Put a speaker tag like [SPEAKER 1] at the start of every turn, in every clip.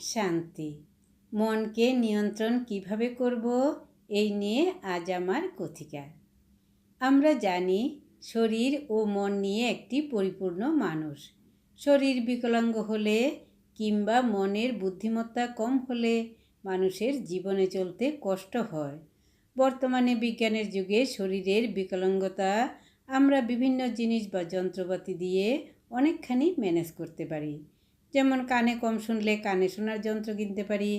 [SPEAKER 1] শান্তি। মনকে নিয়ন্ত্রণ কীভাবে করব, এই নিয়ে আজ আমার কথিকা আমরা জানি, শরীর ও মন নিয়ে একটি পরিপূর্ণ মানুষ। শরীর বিকলাঙ্গ হলে কিংবা মনের বুদ্ধিমত্তা কম হলে মানুষের জীবনে চলতে কষ্ট হয়। বর্তমানে বিজ্ঞানের যুগে শরীরের বিকলাঙ্গতা আমরা বিভিন্ন জিনিস বা যন্ত্রপাতি দিয়ে অনেকখানি ম্যানেজ করতে পারি। যেমন কানে কম শুনলে কানে শোনার যন্ত্র কিনতে পারি,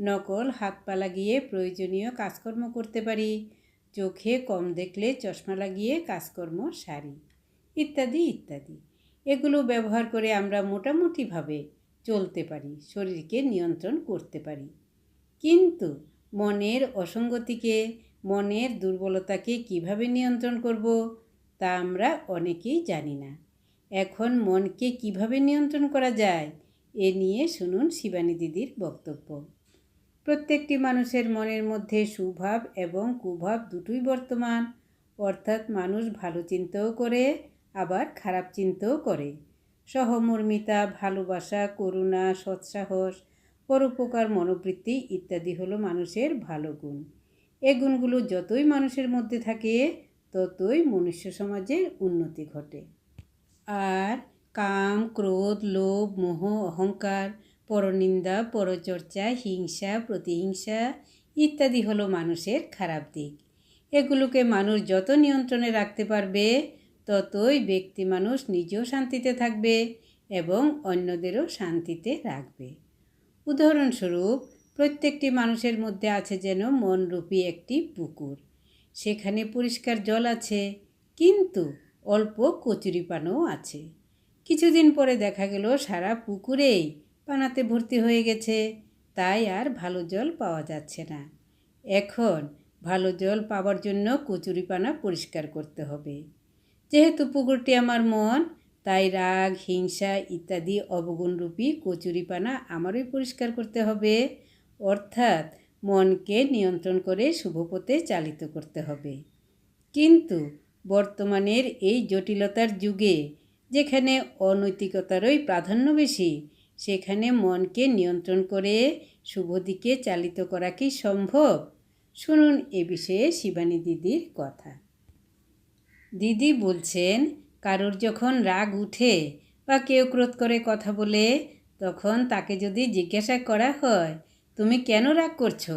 [SPEAKER 1] নকল হাত পা লাগিয়ে প্রয়োজনীয় কাজকর্ম করতে পারি, চোখে কম দেখলে চশমা লাগিয়ে কাজকর্ম সারি, ইত্যাদি ইত্যাদি। এগুলো ব্যবহার করে আমরা মোটামুটিভাবে চলতে পারি, শরীরকে নিয়ন্ত্রণ করতে পারি। কিন্তু মনের অসঙ্গতিকে, মনের দুর্বলতাকে কীভাবে নিয়ন্ত্রণ করব তা আমরা অনেকেই জানি না। এখন মনকে কীভাবে নিয়ন্ত্রণ করা যায়, এ নিয়ে শুনুন শিবানী দিদির বক্তব্য। প্রত্যেকটি মানুষের মনের মধ্যে সুভাব এবং কুভাব দুটোই বর্তমান, অর্থাৎ মানুষ ভালো চিন্তাও করে, আবার খারাপ চিন্তাও করে। সহমর্মিতা, ভালোবাসা, করুণা, সৎসাহস, পরোপকার, মনোবৃত্তি ইত্যাদি হলো মানুষের ভালো গুণ। এ গুণগুলো যতই মানুষের মধ্যে থাকে, ততই মনুষ্য সমাজের উন্নতি ঘটে। আর কাম, ক্রোধ, লোভ, মোহ, অহংকার, পরনিন্দা, পরচর্চা, হিংসা, প্রতিহিংসা ইত্যাদি হলো মানুষের খারাপ দিক। এগুলোকে মানুষ যত নিয়ন্ত্রণে রাখতে পারবে, ততই ব্যক্তি মানুষ নিজেও শান্তিতে থাকবে এবং অন্যদেরও শান্তিতে রাখবে। উদাহরণস্বরূপ, প্রত্যেকটি মানুষের মধ্যে আছে যেন মনরূপী একটি পুকুর। সেখানে পরিষ্কার জল আছে, কিন্তু অল্প কচুরিপানাও আছে। কিছুদিন পরে দেখা গেল সারা পুকুরেই পানাতে ভর্তি হয়ে গেছে, তাই আর ভালো জল পাওয়া যাচ্ছে না। এখন ভালো জল পাওয়ার জন্য কচুরিপানা পরিষ্কার করতে হবে। যেহেতু পুকুরটি আমার মন, তাই রাগ, হিংসা ইত্যাদি অবগুণরূপী কচুরিপানা আমারই পরিষ্কার করতে হবে। অর্থাৎ মনকে নিয়ন্ত্রণ করে শুভপথে চালিত করতে হবে। কিন্তু বর্তমানের এই জটিলতার যুগে, যেখানে অনৈতিকতারই প্রাধান্য বেশি, সেখানে মনকে নিয়ন্ত্রণ করে শুভ দিকে চালিত করা কি সম্ভব? শুনুন এ বিষয়ে শিবানী দিদির কথা। দিদি বলছেন, কারোর যখন রাগ উঠে বা কেউ ক্রোধ করে কথা বলে, তখন তাকে যদি জিজ্ঞাসা করা হয়, তুমি কেন রাগ করছ?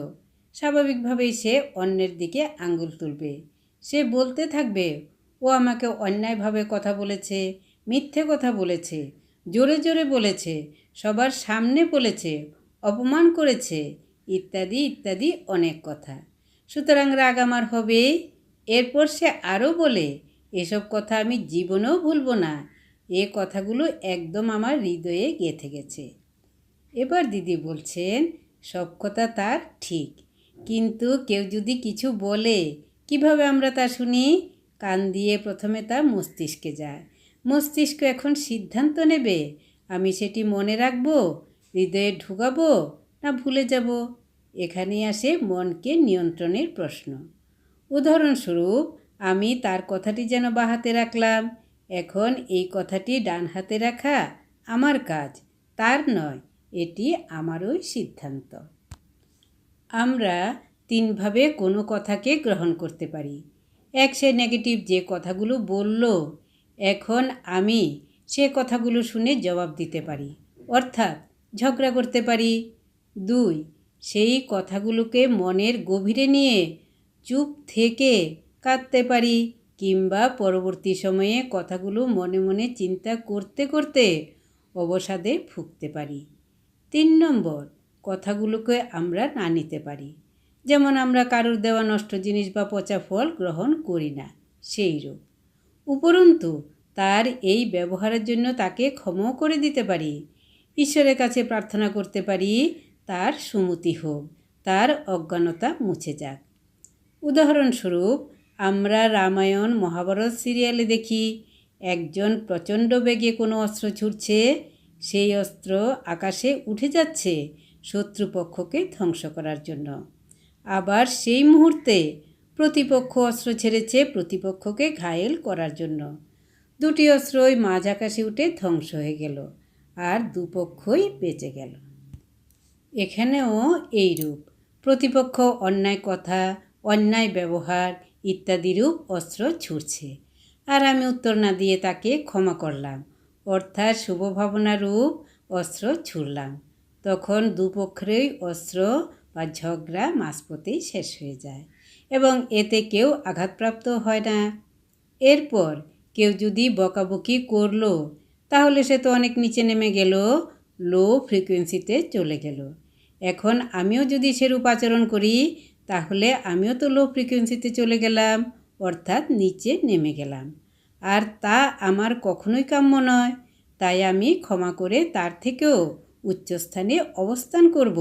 [SPEAKER 1] স্বাভাবিকভাবেই সে অন্যের দিকে আঙ্গুল তুলবে। সে বলতে থাকবে, ও আমাকে অন্যায়ভাবে কথা বলেছে, মিথ্যে কথা বলেছে, জোরে জোরে বলেছে, সবার সামনে বলেছে, অপমান করেছে, ইত্যাদি ইত্যাদি অনেক কথা। সুতরাং রাগ আমার হবে। এরপর সে আরও বলে, এসব কথা আমি জীবনেও ভুলবো না। এ কথাগুলো একদম আমার হৃদয়ে গেঁথে গেছে। এবার দিদি বলছেন, সব কথা তার ঠিক। কিন্তু কেউ যদি কিছু বলে কীভাবে আমরা তা শুনি? কান দিয়ে প্রথমে তা মস্তিষ্কে যায়। মস্তিষ্ক এখন সিদ্ধান্ত নেবে, আমি সেটি মনে রাখব, হৃদয়ে ঢুকাবো না ভুলে যাব? এখানেই আসে মনকে নিয়ন্ত্রণের প্রশ্ন। উদাহরণস্বরূপ, আমি তার কথাটি যেন বা হাতে রাখলাম, এখন এই কথাটি ডান হাতে রাখা আমার কাজ, তার নয়, এটি আমারই সিদ্ধান্ত। আমরা তিনভাবে কোনো কথাকে গ্রহণ করতে পারি। এক, সে নেগেটিভ যে কথাগুলো বলল, এখন আমি সে কথাগুলো শুনে জবাব দিতে পারি। অর্থাৎ ঝগড়া করতে পারি। দুই, সেই কথাগুলোকে মনের গভীরে নিয়ে চুপ থেকে কাঁদতে পারি কিংবা পরবর্তী সময়ে কথাগুলো মনে মনে চিন্তা করতে করতে অবসাদে ভুগতে পারি। তিন নম্বর, কথাগুলোকে আমরা না নিতে পারি। যেমন আমরা কারুর দেওয়া নষ্ট জিনিস বা পচা ফল গ্রহণ করি না, সেই রূপ। উপরন্তু, তার এই ব্যবহারের জন্য তাকে ক্ষমাও করে দিতে পারি, ঈশ্বরের কাছে প্রার্থনা করতে পারি, তার সুমতি হোক, তার অজ্ঞানতা মুছে যাক। উদাহরণস্বরূপ, আমরা রামায়ণ মহাভারত সিরিয়ালে দেখি, একজন প্রচণ্ড বেগে কোনো অস্ত্র ছুটছে সেই অস্ত্র আকাশে উঠে যাচ্ছে শত্রুপক্ষকে ধ্বংস করার জন্য। আবার সেই মুহূর্তে প্রতিপক্ষ অস্ত্র ছেড়েছে প্রতিপক্ষকে ঘায়েল করার জন্য। দুটি অস্ত্রই মাঝ আকাশে উঠে ধ্বংস হয়ে গেল আর দুপক্ষই বেঁচে গেল। এখানেও এইরূপ প্রতিপক্ষ অন্যায় কথা, অন্যায় ব্যবহার ইত্যাদিরূপ অস্ত্র ছুড়ছে। আর আমি উত্তর না দিয়ে তাকে ক্ষমা করলাম। অর্থাৎ শুভ ভাবনারূপ অস্ত্র ছুড়লাম। তখন দুপক্ষেরই অস্ত্র বা ঝগড়া মাঝপথেই শেষ হয়ে যায় এবং এতে কেউ আঘাতপ্রাপ্ত হয় না। এরপর কেউ যদি বকাবকি করল, তাহলে সে তো অনেক নিচে নেমে গেল লো ফ্রিকোয়েন্সিতে চলে গেল। এখন আমিও যদি সেরূপ আচরণ করি, তাহলে আমিও তো লো ফ্রিকোয়েন্সিতে চলে গেলাম, অর্থাৎ নিচে নেমে গেলাম। আর তা আমার কখনোই কাম্য নয়, তাই আমি ক্ষমা করে তার থেকেও উচ্চস্থানে অবস্থান করব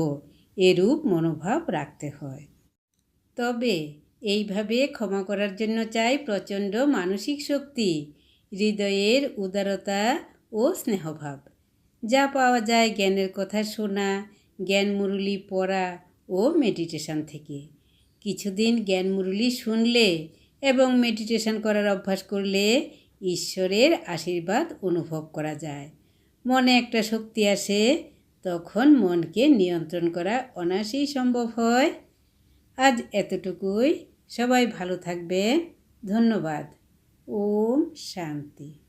[SPEAKER 1] এরূপ মনোভাব রাখতে হয়। তবে এইভাবে ক্ষমা করার জন্য চাই প্রচণ্ড মানসিক শক্তি, হৃদয়ের উদারতা ও স্নেহভাব। যা পাওয়া যায় জ্ঞানের কথা শোনা, জ্ঞান মুরলি পড়া ও মেডিটেশন থেকে। কিছুদিন জ্ঞান মুরলি শুনলে এবং মেডিটেশন করার অভ্যাস করলে ঈশ্বরের আশীর্বাদ অনুভব করা যায়। মনে একটা শক্তি আসে তখন মনকে নিয়ন্ত্রণ করা অনায়াসেই সম্ভব হয়। আজ এতটুকুই। সবাই ভালো থাকবে ধন্যবাদ। ওম শান্তি।